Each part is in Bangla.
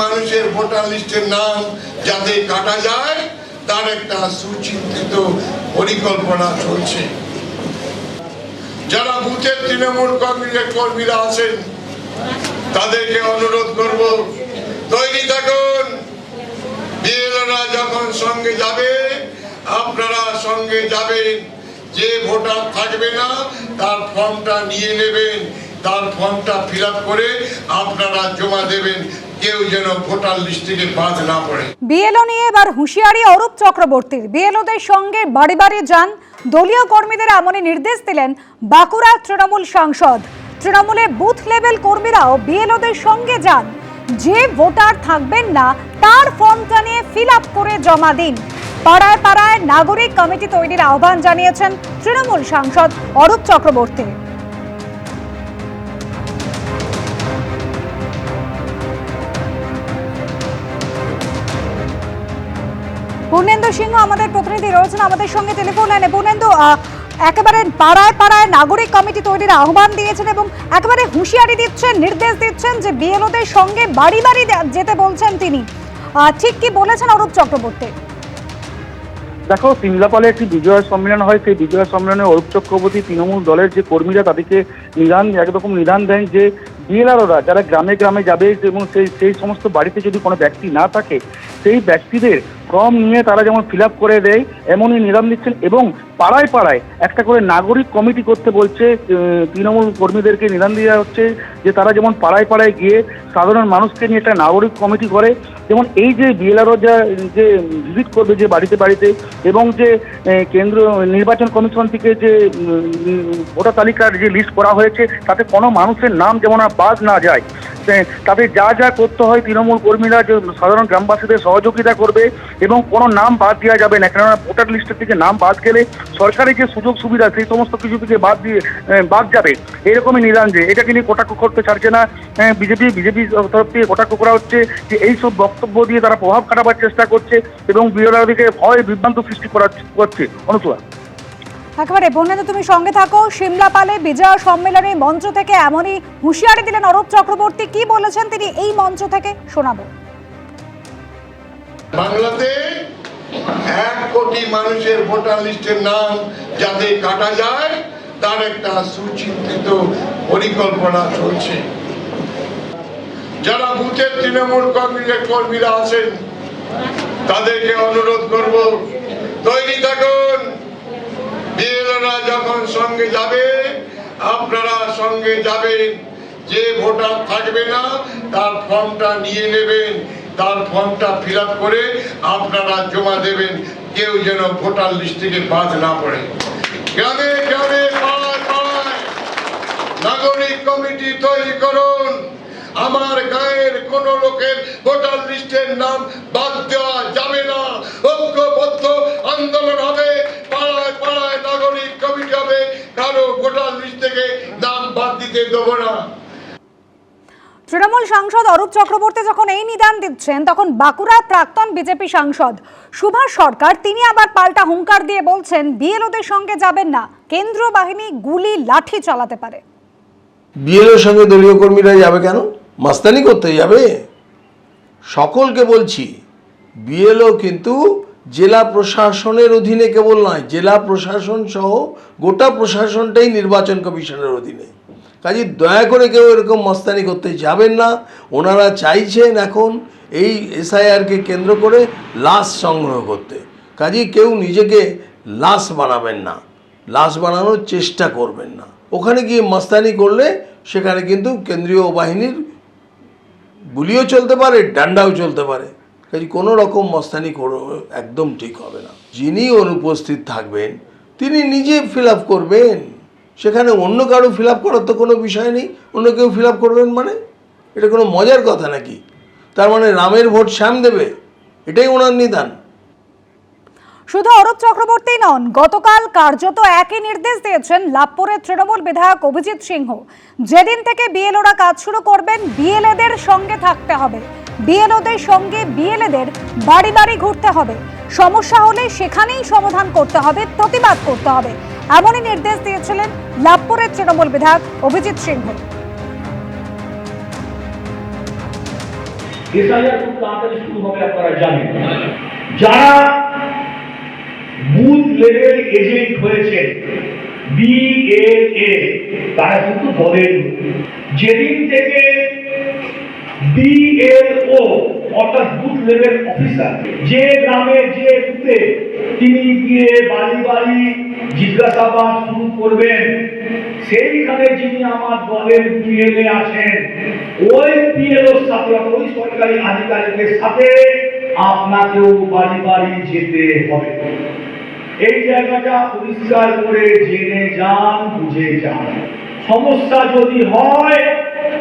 মানুষের ভোটার লিস্টের নাম যাতে কাটা যায়, তার একটা সুচিন্তিত পরিকল্পনা চলছে। যারা বুথের তৃণমূল কংগ্রেসের কর্মীরা আছেন, তাদেরকে অনুরোধ করব, তৈরি থাকুন। বিএলওরা যখন সঙ্গে যাবে, আপনারা সঙ্গে যাবেন। যে ভোটার থাকবে না, তার ফর্মটা নিয়ে নেবেন। তার ফর্মটা ফিল করে আপনারা জমা দেবেন এবার হুঁশিয়ারি অরূপ চক্রবর্তীর। সঙ্গে বাড়ি বাড়ি যান। দলীয় কর্মীদের এমনই নির্দেশ দিলেন তৃণমূল সাংসদ। তৃণমূলে বুথ লেভেল কর্মীরাও সঙ্গে যান। যে ভোটার থাকবেন না, তার ফর্মটা নিয়ে ফিল করে জমা দিন। পাড়ায় পাড়ায় নাগরিক কমিটি তৈরির আহ্বান জানিয়েছেন তৃণমূল সাংসদ অরূপ চক্রবর্তী। পূর্ণেন্দু সিংহ আমাদের প্রতিনিধি রয়েছেন আমাদের সঙ্গে টেলিফোন লাইনে পূর্ণেন্দু একেবারে পাড়ায় পাড়ায় নাগরিক কমিটি তৈরির আহ্বান দিয়েছেন এবং একেবারে হুঁশিয়ারি দিচ্ছেন, নির্দেশ দিচ্ছেন যে বিএলওদের সঙ্গে বাড়ি বাড়ি যেতে বলছেন তিনি। ঠিক কি বলেছেন অরূপ চক্রবর্তী? দেখো, সিমলাপালে একটি বিজয় সম্মেলন হয়। সেই বিজয় সম্মেলনে অরূপ চক্রবর্তী তৃণমূল দলের যে কর্মীরা তাদেরকে নিদান, একরকম নিদান দেন যে বিএলআরওরা যারা গ্রামে গ্রামে যাবে এবং সেই সেই সমস্ত বাড়িতে যদি কোনো ব্যক্তি না থাকে, সেই ব্যক্তিদের ফর্ম নিয়ে তারা যেমন ফিল করে দেয়, এমনই নিলাম দিচ্ছেন এবং পাড়ায় পাড়ায় একটা করে নাগরিক কমিটি করতে বলছে তৃণমূল কর্মীদেরকে নিলাম দেওয়া হচ্ছে যে তারা যেমন পাড়ায় পাড়ায় গিয়ে সাধারণ মানুষকে নিয়ে একটা নাগরিক কমিটি করে যেমন এই যে বিএলআরও যা, যে ভিজিট করবে যে বাড়িতে বাড়িতে এবং যে কেন্দ্র নির্বাচন কমিশন থেকে যে ভোটার তালিকার যে লিস্ট করা হয়েছে, তাতে কোনো মানুষের নাম যেমন আর বাদ না যায় তাতে যা যা করতে হয় তৃণমূল কর্মীরা যে সাধারণ গ্রামবাসীদের সহযোগিতা করবে এবং কোনো নাম বাদ দেওয়া যাবে না। কেননা ভোটার লিস্টের থেকে নাম বাদ গেলে সরকারের যে সুযোগ সুবিধা সেই সমস্ত কিছু থেকে বাদ দিয়ে বাদ যাবে। এরকমই নিদান যে এটাকে নিয়ে কটাক্ষ করতে ছাড়ছে না। বিজেপি বিজেপি তরফ থেকে কটাক্ষ করা হচ্ছে যে এইসব বক্তব্য দিয়ে তারা প্রভাব খাটাবার চেষ্টা করছে এবং বিরোধীকে ভয় বিভ্রান্ত সৃষ্টি করা করছে। অনুসূয়া। একেবারে বন্যাতে তুমি সঙ্গে থাকো। সিমলা পালে সম্মেলনে মঞ্চ থেকে এমনই হুঁশিয়ারি দিলেন অরূপ চক্রবর্তী। কি বলেছেন তিনি এই মঞ্চ থেকে? শোনাবো। বাংলাতে এক কোটি মানুষের ভোটার লিস্টের নাম যাতে কাটা যায়, তার একটা সুচিন্তিত পরিকল্পনা চলছে। যারা বুথের তৃণমূল কংগ্রেসের কর্মীরা আছেন, তাদেরকে অনুরোধ করব, তৈরি থাকুন। বিএলওরা যখন সঙ্গে যাবে আপনারা সঙ্গে যাবেন। যে ভোটার থাকবে না, তার ফর্মটা নিয়ে নেবেন, তার ফর্মটা ফিল করে আপনারা জমা দেবেন। কেউ যেন ভোটার লিস্ট থেকে বাদ না পড়ে। গ্রামে গ্রামে নাগরিক কমিটি তৈরি করুন। আমার গায়ের কোন লোকের ভোটার লিস্টের নাম বাদ দেওয়া যাবে না। ঐক্যবদ্ধ আন্দোলন হবে। পাড়ায় পাড়ায় ভোটার লিস্ট থেকে নাম বাদ দিতে দেবো না। তৃণমূল সাংসদ অরূপ চক্রবর্তী যখন এই নিদান দিচ্ছেন তখন বাঁকুড়ার প্রাক্তন বিজেপি সাংসদ সুভাষ সরকার তিনি আবার পাল্টা হুঙ্কার দিয়ে বলছেন বিএলওদের সঙ্গে যাবেন না কেন্দ্রীয় বাহিনী গুলি লাঠি চালাতে পারে। বিএলওর সঙ্গে দলীয় কর্মীরা যাবে কেন? মাস্তানি করতে যাবে? সকলকে বলছি বিএলও কিন্তু জেলা প্রশাসনের অধীনে কেবল নয়, জেলা প্রশাসন সহ গোটা প্রশাসনটাই নির্বাচন কমিশনের অধীনে। কাজে দয়া করে কেউ এরকম মস্তানি করতে যাবেন না। ওনারা চাইছেন এখন এই এসআইআরকে কেন্দ্র করে লাশ সংগ্রহ করতে। কাজেই কেউ নিজেকে লাশ বানাবেন না, লাশ বানানোর চেষ্টা করবেন না। ওখানে গিয়ে মাস্তানি করলে সেখানে কিন্তু কেন্দ্রীয় বাহিনীর গুলিও চলতে পারে, ডান্ডাও চলতে পারে। কাজে কোনো রকম মস্তানি করো, একদম ঠিক হবে না। যিনি অনুপস্থিত থাকবেন, তিনি নিজে ফিল করবেন। সেখানে অন্য কারও ফিল আপ করার তো কোনো বিষয় নেই। অন্য কেউ ফিল করবেন মানে? এটা কোনো মজার কথা নাকি? তার মানে রামের ভোট শ্যাম দেবে। এটাই ওনার নিদান। শুধু অরূপ চক্রবর্তী নন, গতকাল কার্যত একই নির্দেশ দিয়েছেন লাভপুরের তৃণমূল বিধায়ক অভিজিৎ সিংহ। যেদিন থেকে বিএলওরা কাজ শুরু করবেন, বিএলএদের সঙ্গে থাকতে হবে। বিএলওদের সঙ্গে বিএলএদের বাড়ি বাড়ি ঘুরতে হবে। সমস্যা হলে সেখানেই সমাধান করতে হবে, প্রতিবাদ করতে হবে। এমনই নির্দেশ দিয়েছিলেন লাভপুরের তৃণমূল বিধায়ক অভিজিৎ সিংহ। যারা বুথ লেভেল এজেন্ট হয়েছে বিএলএ, তারা কিন্তু লোক। যেদিন থেকে বিএলও অর্থাৎ বুথ লেভেল অফিসার যে গ্রামে, যে বুথে তিনি গিয়ে বাড়ি বাড়ি জিজ্ঞাসাবাদ শুরু করবেন, সেইখানে যিনি আমার দলের আছেন, ওই সাথে ওই সরকারি আধিকারিকের সাথে আপনাকেও বাড়ি বাড়ি যেতে হবে। এই জায়গাটা পরিষ্কার করে জেনে যান, বুঝে যান। সমস্যা যদি হয়,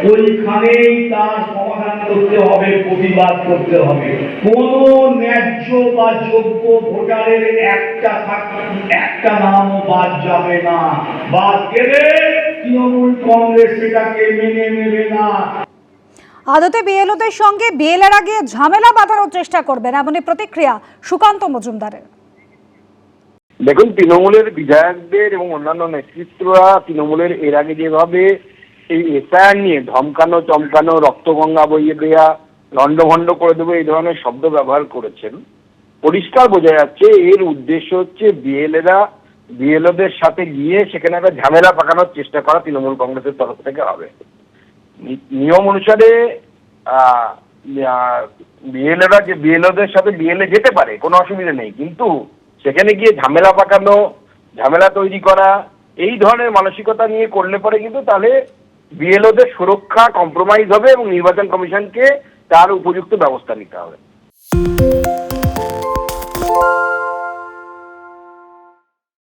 ওইখানেই তার সমাধান করতে হবে প্রতিবাদ করতে হবে। কোন ন্যায্য বা যোগ্য ভোটারের একটা একটা নামও বাদ যাবে না। বাদ গেলে তৃণমূল কংগ্রেস সেটাকে মেনে নেবে না। আদতে বিএলওদের সঙ্গে বিএলএরা গিয়ে ঝামেলা বাঁধানোর চেষ্টা করবেন এমনই প্রতিক্রিয়া সুকান্ত মজুমদারের। দেখুন তৃণমূলের বিধায়কদের এবং অন্যান্য নেতৃত্বরা তৃণমূলের এর আগে যেভাবে এই এসআইআর নিয়ে ধমকানো, চমকানো, রক্তগঙ্গা বইয়ে দেয়া লন্ডভন্ড করে দেবো, এই ধরনের শব্দ ব্যবহার করেছেন। পরিষ্কার বোঝা যাচ্ছে, এর উদ্দেশ্য হচ্ছে বিএলএরা, বিএলওদের সাথে গিয়ে সেখানে একটা ঝামেলা পাকানোর চেষ্টা করা তৃণমূল কংগ্রেসের তরফ থেকে হবে। নিয়ম অনুসারে বিএলএরা যে, বিএলওদের সাথে বিএলএ যেতে পারে, কোনো অসুবিধা নেই, কিন্তু সেখানে গিয়ে ঝামেলা পাকানো, ঝামেলা তৈরি করা, এই ধরনের মানসিকতা নিয়ে করলে পরে কিন্তু তাহলে বিএলওদের সুরক্ষা কম্প্রোমাইজ হবে এবং নির্বাচন কমিশনকে তার উপযুক্ত ব্যবস্থা নিতে হবে।